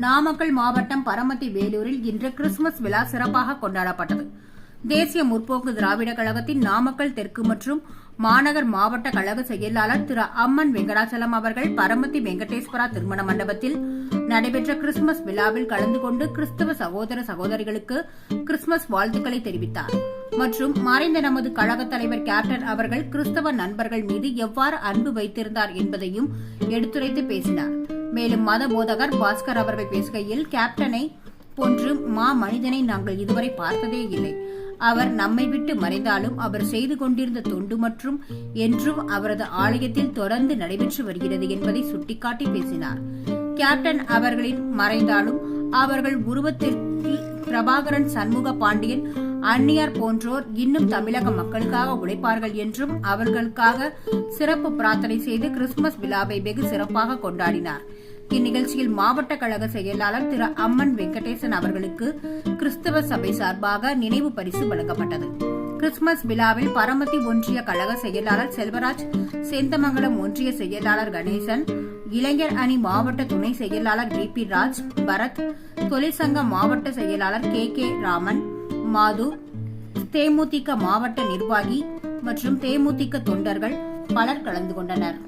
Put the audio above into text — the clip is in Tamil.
நாமக்கல் மாவட்டம் பரமத்தி வேலூரில் இன்று கிறிஸ்துமஸ் விழா சிறப்பாக கொண்டாடப்பட்டது. தேசிய முற்போக்கு திராவிட கழகத்தின் நாமக்கல் தெற்கு மற்றும் மாநகர் மாவட்ட கழக செயலாளர் திரு அம்மன் வெங்கடாச்சலம் அவர்கள் பரமத்தி வெங்கடேஸ்வரா திருமண மண்டபத்தில் நடைபெற்ற கிறிஸ்துமஸ் விழாவில் கலந்து கொண்டு கிறிஸ்தவ சகோதர சகோதரிகளுக்கு கிறிஸ்துமஸ் வாழ்த்துக்களை தெரிவித்தார். மற்றும் மறைந்த நமது கழகத் தலைவர் கேப்டன் அவர்கள் கிறிஸ்தவ நண்பர்கள் மீது எவ்வாறு அன்பு வைத்திருந்தார் என்பதையும் எடுத்துரைத்து பேசினார். மேலும் மத போதகர் பாஸ்கர் அவர்கள் பேசுகையில் கேப்டனை போன்று மா மனிதனை நாங்கள் இதுவரை பார்த்ததே இல்லை. அவர் நம்மை விட்டு மறைந்தாலும் அவர் செய்து கொண்டிருந்த தொண்டு மற்றும் என்றும் அவரது ஆலயத்தில் தொடர்ந்து நடைபெற்று வருகிறது என்பதை சுட்டிக்காட்டி பேசினார். கேப்டன் அவர்களின் மறைந்தாலும் அவர்கள் உருவத்திற்கு பிரபாகரன் சண்முக பாண்டியன் அன்னியார் போன்றோர் இன்னும் தமிழக மக்களுக்காக உழைப்பார்கள் என்றும் அவர்களுக்காக சிறப்பு பிரார்த்தனை செய்து கிறிஸ்துமஸ் விழாவை வெகு சிறப்பாக கொண்டாடினார். இந்நிகழ்ச்சியில் மாவட்ட கழக செயலாளர் திரு. அம்மன் வெங்கடேசன் அவர்களுக்கு கிறிஸ்தவ சபை சார்பாக நினைவு பரிசு வழங்கப்பட்டது. கிறிஸ்துமஸ் விழாவில் பரமத்தி ஒன்றிய கழக செயலாளர் செல்வராஜ் சேந்தமங்கலம் ஒன்றிய செயலாளர் கணேசன் இளைஞர் அணி மாவட்ட துணை செயலாளர் வி பி ராஜ் பரத் தொழிற்சங்க மாவட்ட செயலாளர் கே கே ராமன் மாது தேமுதிக மாவட்ட நிர்வாகி மற்றும் தேமுதிக தொண்டர்கள் பலர் கலந்து கொண்டனர்.